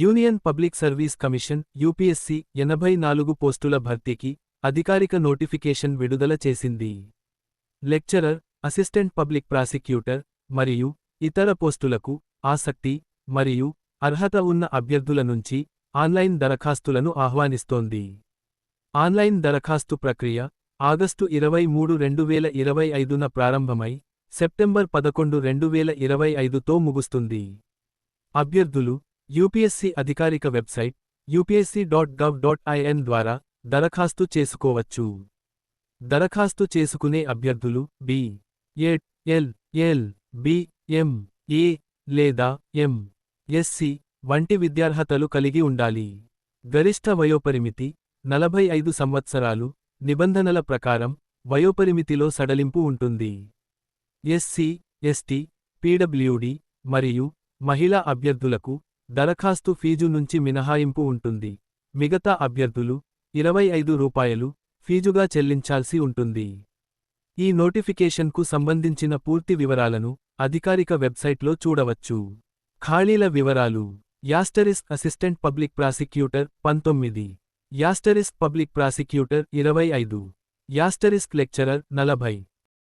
Union Public Service Commission UPSC ఎనభై నాలుగు పోస్టుల భర్తీకి అధికారిక నోటిఫికేషన్ విడుదల చేసింది. లెక్చరర్ అసిస్టెంట్ పబ్లిక్ ప్రాసిక్యూటర్ మరియు ఇతర పోస్టులకు ఆసక్తి మరియు అర్హత ఉన్న అభ్యర్థుల నుంచి ఆన్లైన్ దరఖాస్తులను ఆహ్వానిస్తోంది. ఆన్లైన్ దరఖాస్తు ప్రక్రియ ఆగస్టు ఇరవై మూడు రెండు వేల ఇరవై ఐదున ప్రారంభమై సెప్టెంబర్ పదకొండు రెండు వేల ఇరవై ఐదుతో ముగుస్తుంది. అభ్యర్థులు యూపీఎస్సీ అధికారిక website UPSC dot gov dot IN ద్వారా దరఖాస్తు చేసుకోవచ్చు. దరఖాస్తు చేసుకునే అభ్యర్థులు B Ed L L B M A లేదా ఎం ఎస్సి వంటి విద్యార్హతలు కలిగి ఉండాలి. గరిష్ట వయోపరిమితి నలభై ఐదు సంవత్సరాలు నిబంధనల ప్రకారం వయోపరిమితిలో సడలింపు ఉంటుంది. ఎస్సి ఎస్టీ పీడబ్ల్యూడి మరియు మహిళా అభ్యర్థులకు దరఖాస్తు ఫీజు నుంచి మినహాయింపు ఉంటుంది. మిగతా అభ్యర్థులు ఇరవై ఐదు రూపాయలు ఫీజుగా చెల్లించాల్సి ఉంటుంది. ఈ నోటిఫికేషన్కు సంబంధించిన పూర్తి వివరాలను అధికారిక వెబ్సైట్లో చూడవచ్చు. ఖాళీల వివరాలు. యాస్టరిస్ అసిస్టెంట్ పబ్లిక్ ప్రాసిక్యూటర్ పంతొమ్మిది. యాస్టరిస్ పబ్లిక్ ప్రాసిక్యూటర్ ఇరవై ఐదు. యాస్టరిస్క్ లెక్చరర్ నలభై.